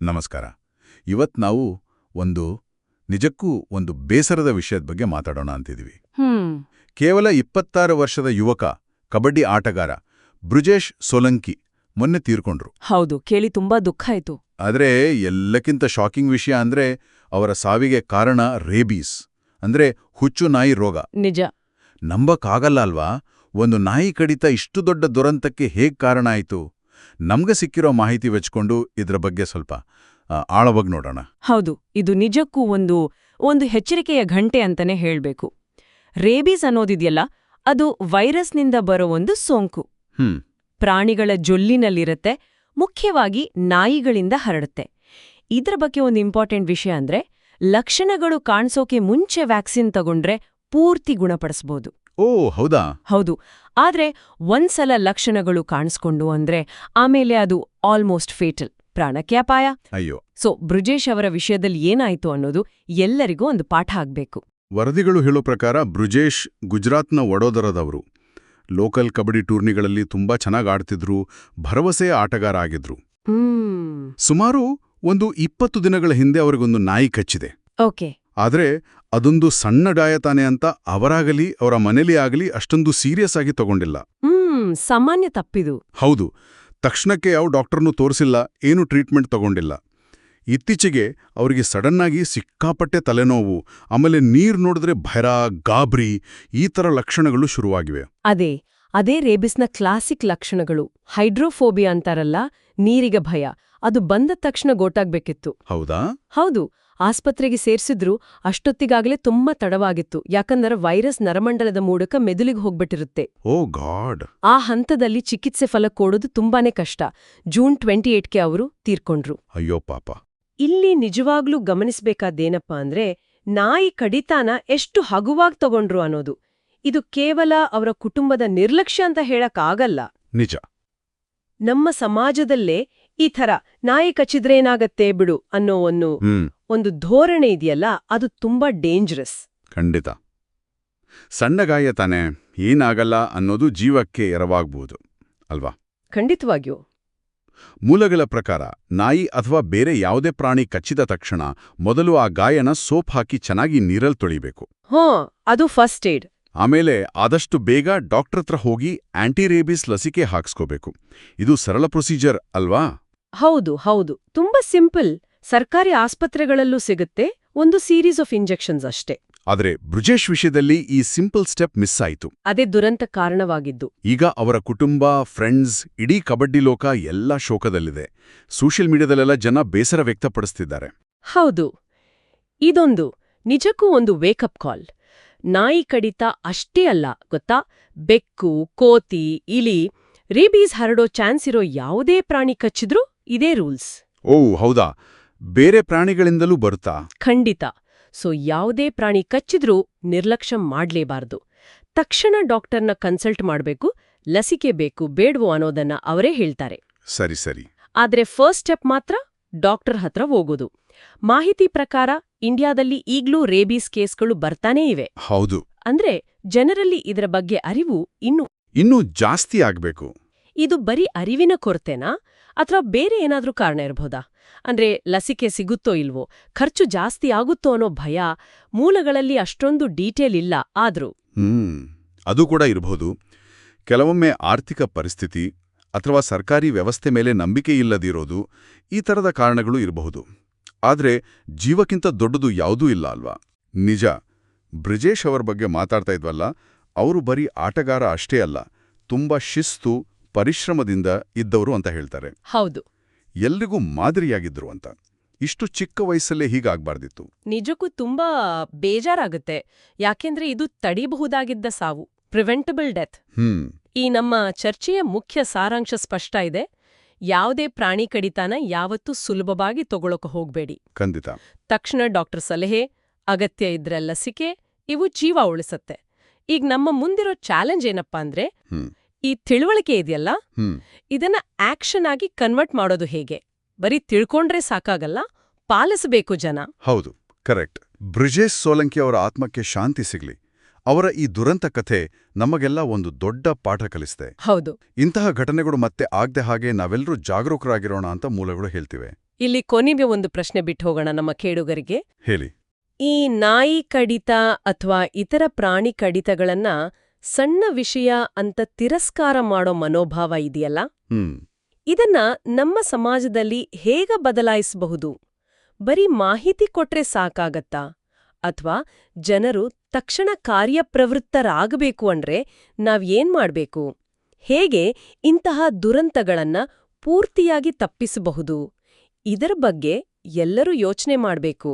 ನಮಸ್ಕಾರ. ಇವತ್ ನಾವು ಒಂದು ನಿಜಕ್ಕೂ ಒಂದು ಬೇಸರದ ವಿಷಯದ ಬಗ್ಗೆ ಮಾತಾಡೋಣ ಅಂತಿದ್ದೀವಿ ಕೇವಲ ಇಪ್ಪತ್ತಾರು ವರ್ಷದ ಯುವಕ ಕಬಡ್ಡಿ ಆಟಗಾರ ಬ್ರುಜೇಶ್ ಸೋಲಂಕಿ ಮೊನ್ನೆ ತೀರ್ಕೊಂಡ್ರು. ಹೌದು ಕೇಳಿ ತುಂಬಾ ದುಃಖ ಆಯ್ತು. ಆದ್ರೆ ಎಲ್ಲಕ್ಕಿಂತ ಶಾಕಿಂಗ್ ವಿಷಯ ಅಂದ್ರೆ ಅವರ ಸಾವಿಗೆ ಕಾರಣ ರೇಬೀಸ್ ಅಂದ್ರೆ ಹುಚ್ಚು ನಾಯಿ ರೋಗ. ನಿಜ. ನಂಬಕ್ಕಾಗಲ್ಲ ಅಲ್ವಾ? ಒಂದು ನಾಯಿ ಕಡಿತ ಇಷ್ಟು ದೊಡ್ಡ ದುರಂತಕ್ಕೆ ಹೇಗ್ ಕಾರಣ ಆಯ್ತು? ನಮ್ಗೆ ಸಿಕ್ಕಿರೋ ಮಾಹಿತಿ ವೆಚ್ಕೊಂಡು ಇದ್ರ ಬಗ್ಗೆ ಸ್ವಲ್ಪ ಆಳವಾಗಿ ನೋಡೋಣ. ಹೌದು ಇದು ನಿಜಕ್ಕೂ ಒಂದು ಒಂದು ಎಚ್ಚರಿಕೆಯ ಘಂಟೆ ಅಂತಾನೆ ಹೇಳಬೇಕು. ರೇಬೀಸ್ ಅನ್ನೋದಿದೆಯಲ್ಲ ಅದು ವೈರಸ್ನಿಂದ ಬರೋ ಒಂದು ಸೋಂಕು. ಪ್ರಾಣಿಗಳ ಜೊಲ್ಲಿನಲ್ಲಿರುತ್ತೆ ಮುಖ್ಯವಾಗಿ ನಾಯಿಗಳಿಂದ ಹರಡುತ್ತೆ. ಇದ್ರ ಬಗ್ಗೆ ಒಂದು ಇಂಪಾರ್ಟೆಂಟ್ ವಿಷಯ ಅಂದ್ರೆ ಲಕ್ಷಣಗಳು ಕಾಣಿಸೋಕೆ ಮುಂಚೆ ವ್ಯಾಕ್ಸಿನ್ ತಗೊಂಡ್ರೆ ಪೂರ್ತಿ ಗುಣಪಡಿಸಬಹುದು ಓ ಹೌದಾ? ಹೌದು ಆದ್ರೆ ಒಂದ್ಸಲ ಲಕ್ಷಣಗಳು ಕಾಣಿಸ್ಕೊಂಡು ಅಂದ್ರೆ ಆಮೇಲೆ ಅದು ಆಲ್ಮೋಸ್ಟ್ ಫೇಟಲ್ ಪ್ರಾಣಕ್ಕೆ ಅಪಾಯ. ಅಯ್ಯೋ. ಸೊ ಬ್ರುಜೇಶ್ ಅವರ ವಿಷಯದಲ್ಲಿ ಏನಾಯ್ತು ಅನ್ನೋದು ಎಲ್ಲರಿಗೂ ಒಂದು ಪಾಠ ಆಗ್ಬೇಕು. ವರದಿಗಳು ಹೇಳೋ ಪ್ರಕಾರ ಬ್ರುಜೇಶ್ ಗುಜರಾತ್ನ ವಡೋದರದವರು. ಲೋಕಲ್ ಕಬಡ್ಡಿ ಟೂರ್ನಿಗಳಲ್ಲಿ ತುಂಬಾ ಚೆನ್ನಾಗಿ ಆಡ್ತಿದ್ರು ಭರವಸೆಯ ಆಟಗಾರ ಆಗಿದ್ರು. ಸುಮಾರು ಒಂದು ಇಪ್ಪತ್ತು ದಿನಗಳ ಹಿಂದೆ ಅವರಿಗೊಂದು ನಾಯಿ ಕಚ್ಚಿದೆ. ಓಕೆ. ಆದ್ರೆ ಅದೊಂದು ಸಣ್ಣ ಗಾಯ ತಾನೆ ಅಂತ ಅವರಾಗಲಿ ಅವರ ಮನೇಲಿ ಆಗಲಿ ಅಷ್ಟೊಂದು ಸೀರಿಯಸ್ ಆಗಿ ತಗೊಂಡಿಲ್ಲ. ಹ್ಮ್ ಸಾಮಾನ್ಯ ತಪ್ಪಿದು. ಹೌದು. ತಕ್ಷಣಕ್ಕೆ ಯಾವ ಡಾಕ್ಟರ್ನೂ ತೋರಿಸಿಲ್ಲ ಏನು ಟ್ರೀಟ್ಮೆಂಟ್ ತಗೊಂಡಿಲ್ಲ. ಇತ್ತೀಚೆಗೆ ಅವರಿಗೆ ಸಡನ್ನಾಗಿ ಸಿಕ್ಕಾಪಟ್ಟೆ ತಲೆನೋವು ಆಮೇಲೆ ನೀರು ನೋಡಿದ್ರೆ ಭಯ ಗಾಬ್ರಿ ಈ ಥರ ಲಕ್ಷಣಗಳು ಶುರುವಾಗಿವೆ. ಅದೇ ಅದೇ ರೇಬಿಸ್ನ ಕ್ಲಾಸಿಕ್ ಲಕ್ಷಣಗಳು. ಹೈಡ್ರೋಫೋಬಿಯಾ ಅಂತಾರಲ್ಲ ನೀರಿಗೆ ಭಯ. ಅದು ಬಂದ ತಕ್ಷಣ ಗೋಟಾಗ್ಬೇಕಿತ್ತು ಹೌದಾ? ಹೌದು. ಆಸ್ಪತ್ರೆಗೆ ಸೇರಿಸಿದ್ರೂ ಅಷ್ಟೊತ್ತಿಗಾಗಲೇ ತುಂಬಾ ತಡವಾಗಿತ್ತು. ಯಾಕಂದ್ರೆ ವೈರಸ್ ನರಮಂಡಲದ ಮೂಡಕ ಮೆದುಳಿಗೆ ಹೋಗ್ಬಿಟ್ಟಿರುತ್ತೆ. Oh God. ಆ ಹಂತದಲ್ಲಿ ಚಿಕಿತ್ಸೆ ಫಲ ಕೊಡೋದು ತುಂಬಾನೇ ಕಷ್ಟ. ಜೂನ್ ಟ್ವೆಂಟಿ ಏಟ್ಗೆ ಅವರು ತೀರ್ಕೊಂಡ್ರು. ಅಯ್ಯೋ ಪಾಪ. ಇಲ್ಲಿ ನಿಜವಾಗ್ಲೂ ಗಮನಿಸ್ಬೇಕಾದ್ದೇನಪ್ಪ ಅಂದ್ರೆ ನಾಯಿ ಕಡಿತಾನ ಎಷ್ಟು ಹಗುವಾಗ್ ತಗೊಂಡ್ರು ಅನ್ನೋದು. ಇದು ಕೇವಲ ಅವರ ಕುಟುಂಬದ ನಿರ್ಲಕ್ಷ್ಯ ಅಂತ ಹೇಳಕ್ಕಾಗಲ್ಲ. ನಿಜ. ನಮ್ಮ ಸಮಾಜದಲ್ಲೇ ಈ ಥರ ನಾಯಿ ಕಚ್ಚಿದ್ರೇನಾಗತ್ತೆ ಬಿಡು ಅನ್ನೋ ಒಂದು ಒಂದು ಧೋರಣೆ ಇದೆಯಲ್ಲ ಅದು ತುಂಬಾ ಡೇಂಜರಸ್ ಖಂಡಿತ. ಸಣ್ಣ ಗಾಯ ತಾನೆ ಏನಾಗಲ್ಲ ಅನ್ನೋದು ಜೀವಕ್ಕೆ ಎರವಾಗಬಹುದು ಅಲ್ವಾ? ಖಂಡಿತವಾಗಿಯೂ. ಮೂಲಗಳ ಪ್ರಕಾರ ನಾಯಿ ಅಥವಾ ಬೇರೆ ಯಾವುದೇ ಪ್ರಾಣಿ ಕಚ್ಚಿದ ತಕ್ಷಣ ಮೊದಲು ಆ ಗಾಯನ ಸೋಪ್ ಹಾಕಿ ಚೆನ್ನಾಗಿ ನೀರಲ್ಲಿ ತೊಳಿಬೇಕು. ಹೋ ಅದು ಫಸ್ಟ್ ಏಡ್ ಆಮೇಲೆ ಆದಷ್ಟು ಬೇಗ ಡಾಕ್ಟರ್ ಹತ್ರ ಹೋಗಿ ಆಂಟಿರೇಬಿಸ್ ಲಸಿಕೆ ಹಾಕ್ಸ್ಕೋಬೇಕು. ಇದು ಸರಳ ಪ್ರೊಸೀಜರ್ ಅಲ್ವಾ? ಹೌದು ಹೌದು. ತುಂಬಾ ಸಿಂಪಲ್. ಸರ್ಕಾರಿ ಆಸ್ಪತ್ರೆಗಳಲ್ಲೂ ಸಿಗುತ್ತೆ. ಒಂದು ಸೀರೀಸ್ ಆಫ್ ಇಂಜೆಕ್ಷನ್ಸ್ ಅಷ್ಟೇ. ಆದರೆ ಬ್ರುಜೇಶ್ ವಿಷಯದಲ್ಲಿ ಈ ಸಿಂಪಲ್ ಸ್ಟೆಪ್ ಮಿಸ್ ಆಯಿತು. ಅದೇ ದುರಂತ ಕಾರಣವಾಗಿದ್ದು. ಈಗ ಅವರ ಕುಟುಂಬ ಫ್ರೆಂಡ್ಸ್ ಇಡೀ ಕಬಡ್ಡಿ ಲೋಕ ಎಲ್ಲ ಶೋಕದಲ್ಲಿದೆ. ಸೋಷಿಯಲ್ ಮೀಡಿಯಾದಲ್ಲೆಲ್ಲ ಜನ ಬೇಸರ ವ್ಯಕ್ತಪಡಿಸ್ತಿದ್ದಾರೆ. ಹೌದು. ಇದೊಂದು ನಿಜಕ್ಕೂ ಒಂದು ವೇಕಪ್ ಕಾಲ್ ನಾಯಿ ಕಡಿತ ಅಷ್ಟೇ ಅಲ್ಲ ಗೊತ್ತಾ? ಬೆಕ್ಕು ಕೋತಿ ಇಲಿ ರೇಬೀಸ್ ಹರಡೋ ಚಾನ್ಸ್ ಇರೋ ಯಾವುದೇ ಪ್ರಾಣಿ ಕಚ್ಚಿದ್ರೂ ಇದೇ ರೂಲ್ಸ್. ಓ ಹೌದಾ? ಬೇರೆ ಪ್ರಾಣಿಗಳಿಂದಲೂ ಬರುತ್ತಾ? ಖಂಡಿತ. ಸೊ ಯಾವುದೇ ಪ್ರಾಣಿ ಕಚ್ಚಿದ್ರೂ ನಿರ್ಲಕ್ಷ್ಯ ಮಾಡ್ಲೇಬಾರ್ದು. ತಕ್ಷಣ ಡಾಕ್ಟರ್ನ ಕನ್ಸಲ್ಟ್ ಮಾಡಬೇಕು ಲಸಿಕೆ ಬೇಕು ಬೇಡ್ವೋ ಅನ್ನೋದನ್ನ ಅವರೇ ಹೇಳ್ತಾರೆ. ಸರಿ ಸರಿ. ಆದ್ರೆ ಫಸ್ಟ್ ಸ್ಟೆಪ್ ಮಾತ್ರ ಡಾಕ್ಟರ್ ಹತ್ರ ಹೋಗೋದು. ಮಾಹಿತಿ ಪ್ರಕಾರ ಇಂಡಿಯಾದಲ್ಲಿ ಈಗ್ಲೂ ರೇಬೀಸ್ ಕೇಸ್ಗಳು ಬರ್ತಾನೇ ಇವೆ. ಹೌದು. ಅಂದ್ರೆ ಜನರಲ್ಲಿ ಇದರ ಬಗ್ಗೆ ಅರಿವು ಇನ್ನು ಇನ್ನೂ ಜಾಸ್ತಿ ಆಗ್ಬೇಕು. ಇದು ಬರೀ ಅರಿವಿನ ಕೊರತೆನಾ? ಅಥವಾ ಬೇರೆ ಏನಾದರೂ ಕಾರಣ ಇರಬಹುದಾ ಅಂದ್ರೆ ಲಸಿಕೆ ಸಿಗುತ್ತೋ ಇಲ್ವೋ? ಖರ್ಚು ಜಾಸ್ತಿ ಆಗುತ್ತೋ ಅನ್ನೋ ಭಯ ಮೂಲಗಳಲ್ಲಿ ಅಷ್ಟೊಂದು ಡೀಟೇಲ್ ಇಲ್ಲ, ಆದ್ರೂ. ಅದು ಕೂಡ ಇರಬಹುದು ಕೆಲವೊಮ್ಮೆ ಆರ್ಥಿಕ ಪರಿಸ್ಥಿತಿ ಅಥವಾ ಸರ್ಕಾರಿ ವ್ಯವಸ್ಥೆ ಮೇಲೆ ನಂಬಿಕೆ ಇಲ್ಲದಿರೋದು ಈ ಥರದ ಕಾರಣಗಳು ಇರಬಹುದು. ಆದ್ರೆ ಜೀವಕ್ಕಿಂತ ದೊಡ್ಡದು ಯಾವುದೂ ಇಲ್ಲ ಅಲ್ವಾ? ನಿಜ, ಬ್ರಿಜೇಶ್ ಅವರ ಬಗ್ಗೆ ಮಾತಾಡ್ತಾ ಇದ್ವಲ್ಲ, ಅವರು ಬರೀ ಆಟಗಾರ ಅಷ್ಟೇ ಅಲ್ಲ, ತುಂಬಾ ಶಿಸ್ತು ಪರಿಶ್ರಮದಿಂದ ಇದ್ದವರು ಅಂತ ಹೇಳ್ತಾರೆ. ಹೌದು. ಎಲ್ರಿಗೂ ಮಾದರಿಯಾಗಿದ್ರು ಅಂತ. ಇಷ್ಟು ಚಿಕ್ಕ ವಯಸ್ಸಲ್ಲೇ ಹೀಗಾಗ್ಬಾರ್ದಿತ್ತು. ನಿಜಕ್ಕೂ ತುಂಬಾ ಬೇಜಾರಾಗುತ್ತೆ. ಯಾಕೆಂದ್ರೆ ಇದು ತಡಿಬಹುದಾಗಿದ್ದ ಸಾವು ಪ್ರಿವೆಂಟಬಲ್ ಡೆತ್ ಹ್ಮ್. ಈ ನಮ್ಮ ಚರ್ಚೆಯ ಮುಖ್ಯ ಸಾರಾಂಶ ಸ್ಪಷ್ಟ ಇದೆ. ಯಾವುದೇ ಪ್ರಾಣಿ ಕಡಿತಾನ ಯಾವತ್ತೂ ಸುಲಭವಾಗಿ ತಗೊಳಕ ಹೋಗ್ಬೇಡಿ. ಖಂಡಿತ. ತಕ್ಷಣ ಡಾಕ್ಟರ್ ಸಲಹೆ ಅಗತ್ಯ ಇದ್ರೆ ಲಸಿಕೆ ಇವು ಜೀವ ಉಳಿಸತ್ತೆ. ಈಗ ನಮ್ಮ ಮುಂದಿರೋ ಚಾಲೆಂಜ್ ಏನಪ್ಪಾ ಅಂದ್ರೆ ಈ ತಿಳುವಳಿಕೆ ಇದೆಯಲ್ಲ? ಇದನ್ನ ಆಕ್ಷನ್ ಆಗಿ ಕನ್ವರ್ಟ್ ಮಾಡೋದು ಹೇಗೆ? ಬರೀ ತಿಳ್ಕೊಂಡ್ರೆ ಸಾಕಾಗಲ್ಲ ಪಾಲಿಸಬೇಕು ಜನ. ಹೌದು ಕರೆಕ್ಟ್. ಬ್ರಿಜೇಶ್ ಸೋಲಂಕಿ ಅವರ ಆತ್ಮಕ್ಕೆ ಶಾಂತಿ ಸಿಗ್ಲಿ. ಅವರ ಈ ದುರಂತ ಕಥೆ ನಮಗೆಲ್ಲ ಒಂದು ದೊಡ್ಡ ಪಾಠ ಕಲಿಸಿದೆ. ಹೌದು. ಇಂತಹ ಘಟನೆಗಳು ಮತ್ತೆ ಆಗದೆ ಹಾಗೆ ನಾವೆಲ್ಲರೂ ಜಾಗರೂಕರಾಗಿರೋಣ ಅಂತ ಮೂಲಗಳು ಹೇಳ್ತಿವೆ. ಇಲ್ಲಿ ಕೊನೆಗೆ ಒಂದು ಪ್ರಶ್ನೆ ಬಿಟ್ಟು ಹೋಗೋಣ ನಮ್ಮ ಕೇಳುಗರಿಗೆ. ಹೇಳಿ. ಈ ನಾಯಿ ಕಡಿತ ಅಥವಾ ಇತರ ಪ್ರಾಣಿ ಕಡಿತಗಳನ್ನ ಸಣ್ಣ ವಿಷಯ ಅಂತ ತಿರಸ್ಕಾರ ಮಾಡೋ ಮನೋಭಾವ ಇದೆಯಲ್ಲ? ಇದನ್ನ ನಮ್ಮ ಸಮಾಜದಲ್ಲಿ ಹೇಗ ಬದಲಾಯಿಸಬಹುದು? ಬರೀ ಮಾಹಿತಿ ಕೊಟ್ರೆ ಸಾಕಾಗತ್ತಾ? ಅಥವಾ ಜನರು ತಕ್ಷಣ ಕಾರ್ಯಪ್ರವೃತ್ತರಾಗಬೇಕು ಅಂದ್ರೆ ನಾವ್ ಏನ್ ಮಾಡ್ಬೇಕು? ಹೇಗೆ ಇಂತಹ ದುರಂತಗಳನ್ನ ಪೂರ್ತಿಯಾಗಿ ತಪ್ಪಿಸಬಹುದು? ಇದರ ಬಗ್ಗೆ ಎಲ್ಲರೂ ಯೋಚನೆ ಮಾಡ್ಬೇಕು.